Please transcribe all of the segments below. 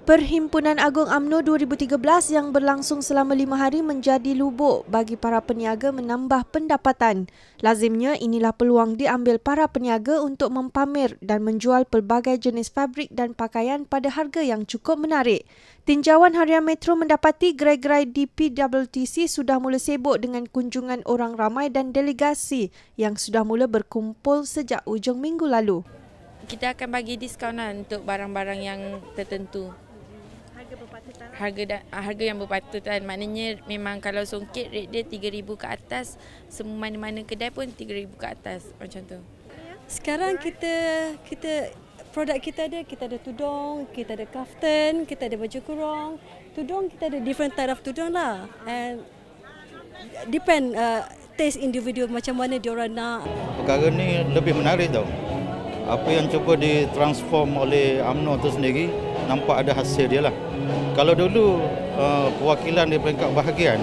Perhimpunan Agung AMNO 2013 yang berlangsung selama lima hari menjadi lubuk bagi para peniaga menambah pendapatan. Lazimnya inilah peluang diambil para peniaga untuk mempamer dan menjual pelbagai jenis fabrik dan pakaian pada harga yang cukup menarik. Tinjauan Harian Metro mendapati gerai-gerai di PWTC sudah mula sibuk dengan kunjungan orang ramai dan delegasi yang sudah mula berkumpul sejak ujung minggu lalu. Kita akan bagi diskaun lah untuk barang-barang yang tertentu harga da, harga yang berpatutan. Maknanya memang kalau songkit rate dia 3000 ke atas semua mana-mana kedai pun 3000 ke atas. Macam tu. Sekarang kita kita produk kita ada kita ada tudung kita ada kaftan kita ada baju kurung. Tudung kita ada different type of tudung lah. And depend uh, taste individu macam mana dia orang nak. Perkara ni lebih menarik tau. Apa yang cuba ditransform oleh AMNO tu sendiri nampak ada hasil dia lah kalau dulu uh, perwakilan di peringkat bahagian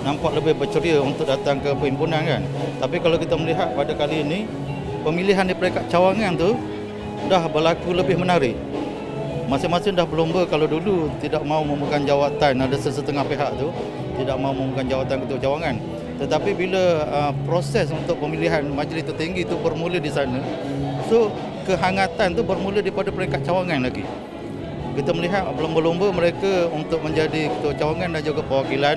nampak lebih berceria untuk datang ke perhimpunan kan. Tapi kalau kita melihat pada kali ini pemilihan di peringkat cawangan tu dah berlaku lebih menarik. Masing-masing dah berlomba kalau dulu tidak mau memegang jawatan ada sesetengah pihak tu tidak mau memegang jawatan ketua cawangan. Tetapi bila uh, proses untuk pemilihan majlis tertinggi itu bermula di sana, so kehangatan tu bermula daripada peringkat cawangan lagi kita melihat berlomba-lomba mereka untuk menjadi ketua cawangan dan juga perwakilan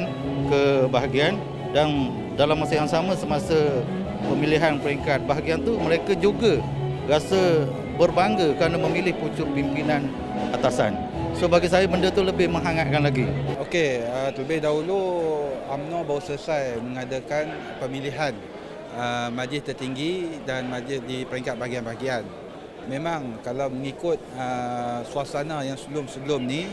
ke bahagian dan dalam masa yang sama semasa pemilihan peringkat bahagian tu mereka juga rasa berbangga kerana memilih pucuk pimpinan atasan. So bagi saya benda tu lebih menghangatkan lagi. Okey, uh, terlebih dahulu AMNO baru selesai mengadakan pemilihan uh, majlis tertinggi dan majlis di peringkat bahagian-bahagian memang kalau mengikut uh, suasana yang sebelum-sebelum ni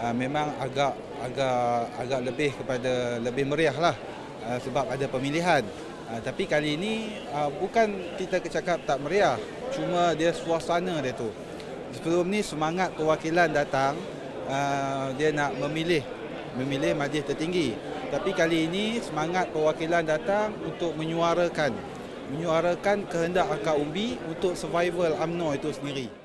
uh, memang agak agak agak lebih kepada lebih meriah lah uh, sebab ada pemilihan. Uh, tapi kali ini uh, bukan kita cakap tak meriah, cuma dia suasana dia tu. Sebelum ni semangat perwakilan datang uh, dia nak memilih memilih majlis tertinggi. Tapi kali ini semangat perwakilan datang untuk menyuarakan menyuarakan kehendak akar umbi untuk survival UMNO itu sendiri.